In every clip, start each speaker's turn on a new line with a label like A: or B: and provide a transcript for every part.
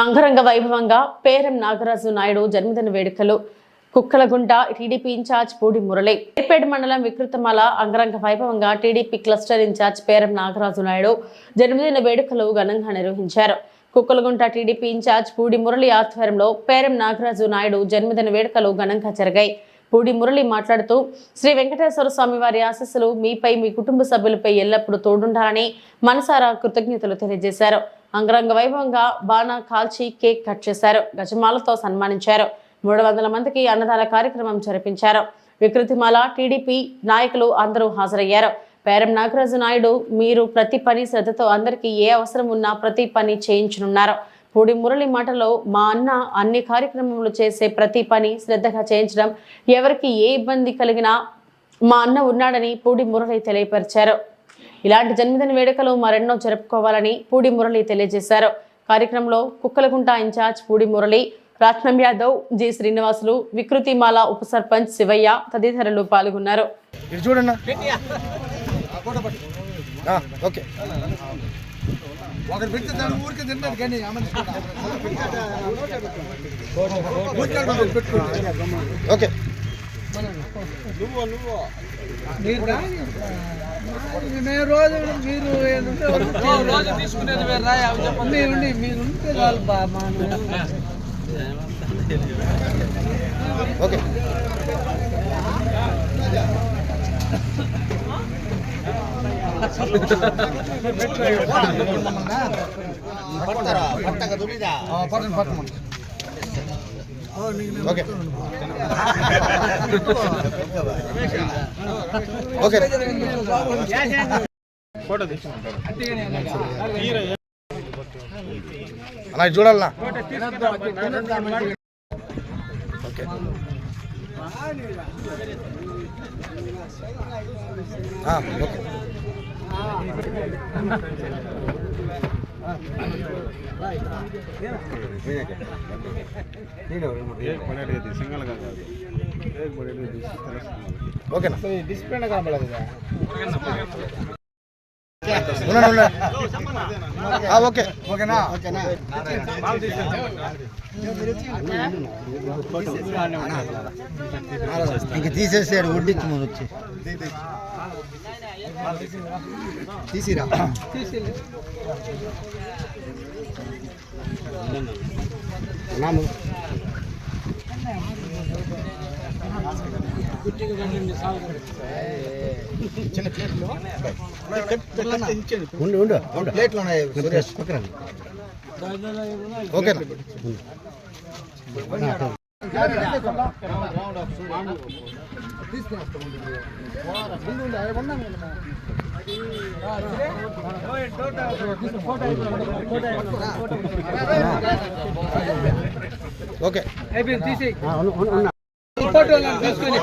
A: అంగరంగ వైభవంగా పేరం నాగరాజు నాయుడు జన్మదిన వేడుకలు. Kukkalagunta TDP incharge Pudi Murali. పేర్పేట మండలం వికృతమాల అంగరంగ వైభవంగా TDP cluster incharge Peram Nagaraju Naidu జన్మదిన వేడుకలు ఘనంగా నిర్వహించారు. కుక్కలగుంట టీడీపీ ఇన్ఛార్జ్ పూడి మురళి ఆధ్వర్యంలో పేరం నాగరాజు నాయుడు జన్మదిన వేడుకలు ఘనంగా జరిగాయి. పూడి మురళి మాట్లాడుతూ శ్రీ వెంకటేశ్వర స్వామి వారి ఆశస్సులు మీపై మీ కుటుంబ సభ్యులపై ఎల్లప్పుడూ తోడుండాలని మనసారా కృతజ్ఞతలు తెలియజేశారు. అంగరంగ వైభవంగా బాణ కాల్చి కేక్ కట్ చేశారు. గజమాలతో సన్మానించారు. మూడు వందల మందికి అన్నదాన కార్యక్రమం జరిపించారు. వికృతిమాల టీడీపీ నాయకులు అందరూ హాజరయ్యారు. పేరం నాగరాజు నాయుడు మీరు ప్రతి పని శ్రద్ధతో అందరికీ ఏ అవసరం ఉన్నా ప్రతి పని చేయించనున్నారు. పూడి మురళి మాటలో మా అన్న అన్ని కార్యక్రమములు చేసే ప్రతి పని శ్రద్ధగా చేయించడం ఎవరికి ఏ ఇబ్బంది కలిగినా మా అన్న ఉన్నాడని పూడి మురళి తెలియపరిచారు. ఇలాంటి జన్మదిన వేడుకలు మరెన్నో జరుపుకోవాలని పూడి మురళి తెలియజేశారు. కార్యక్రమంలో కుక్కలగుంట ఇన్ఛార్జ్ పూడి మురళి రాట్నం యాదవ్ జి శ్రీనివాసులు వికృతిమాల ఉప సర్పంచ్ శివయ్య తదితరులు పాల్గొన్నారు.
B: ఇది చూడన్నా? ఆ, ఓకే.
C: ఒకరు పెడితే దాన్ని ఊరికే తిన్నాడు కానీ.
B: ఓకే
C: రోజు మీరు రోజు తీసుకునేది మీరు మీరు ఉంటే చాలు బా మా
B: ఓకే.
C: పట్టండి పట్టండి
B: ఓకే. ఓకే. అలా ఇది చూడాలనా ఓకే. ఓకే. ఓకేనా
C: డిస్ప్లే కనబడదు
B: ఉండండి ఉండండి ఆ, ఓకే
C: ఓకేనా ఓకేనా
D: ఇంక తీసేసాడు వడ్డించి ముందు వచ్చి
C: తీసిరా?
D: ఉండు ఉండు ఉండు.
C: ప్లేట్లు ఉన్నాయి సురేష్
D: పక్కన
B: ఓకేనా? ఓకే.
C: తీసి.
D: ఉండు, ఉండు.
C: ఫోటో తీసుకొని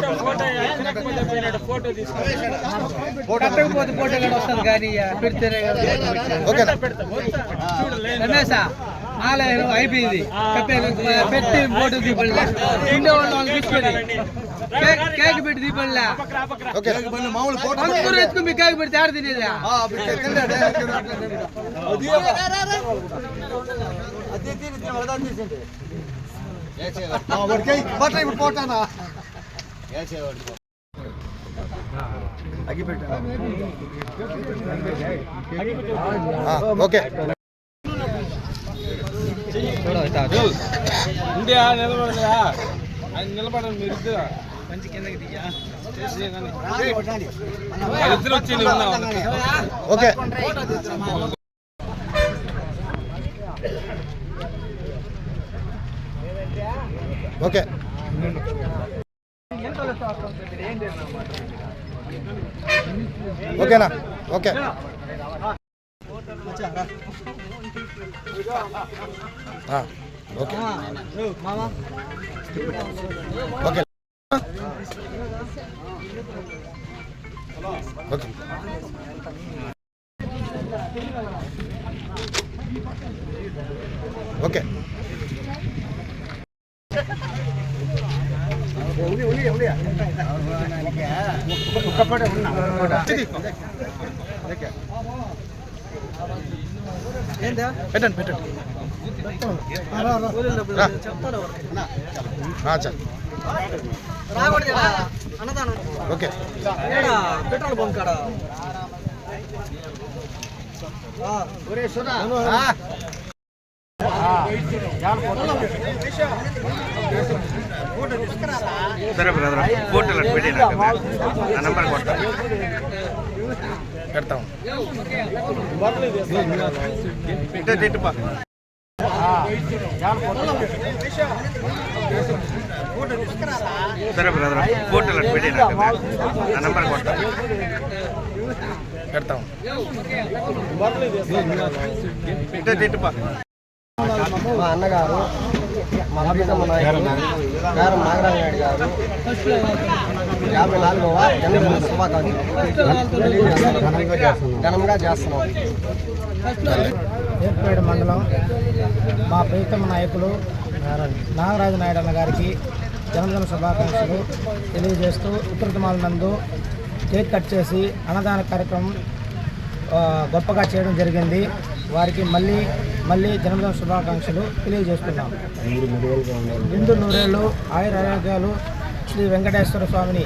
C: ఫోటో కూడా వస్తుంది కానీ పెడితేనే కదా. రమేశ ఆలయం అయిపోయింది. పెట్టి ఫోటో దీపండి ఉండే వాళ్ళు తీసుకొని కేక్ పెట్టి దీపండి
B: ఓకే.
C: మామూలు ఫోటో అందరూ ఎత్తుకుని మీ కేక్ పెడితే ఆడ తినేదా? ఇప్పుడు
B: ఓకే.
E: ఉండే నిలబడదా ఆయన నిలబడండి మీరు ఇద్దరు మంచి కిందకి దిగా ఇద్దరు వచ్చి
B: ఓకే. ఓకే. ఓకేనా? ఓకే. ఆ, ఓకే ఓకే ఓకే ఓకే పెట్టండి పెట్టండి. రా. ఆ, చాలు ఓకే.
C: పెట్రోల్ బంక్ కాడ?
E: సరే బ్రదర్. ఫోటోలు పెట్టి ఆ నంబర్ కొట్టా
B: పెడతాం
E: ఇటు ఇటు పా సరే బ్రదర్ ఫోటోలు పెట్టి ఆ నంబర్ కొట్టా
B: పెడతాం
E: ఇటు ఇటు పా
D: మా అన్నగారు మా అభితమ్మ నాయకులు గారు నాగరాజు నాయుడు గారు యాభై నాలుగవ జన్మదిన శుభాకాంక్షలు ఘనంగా చేస్తున్నాం.
F: ఏర్పేట మండలం మా ప్రీతమ నాయకులు నాగరాజు నాయుడు అన్న గారికి జన్మదిన శుభాకాంక్షలు తెలియజేస్తూ ఉత్తరతమాల నందు కేక్ కట్ చేసి అన్నదాన కార్యక్రమం గొప్పగా చేయడం జరిగింది. వారికి మళ్ళీ మళ్ళీ జన్మదిన శుభాకాంక్షలు తెలియజేస్తున్నాం. నిండు నూరేళ్ళు ఆయుర ఆరోగ్యాలు శ్రీ వెంకటేశ్వర స్వామిని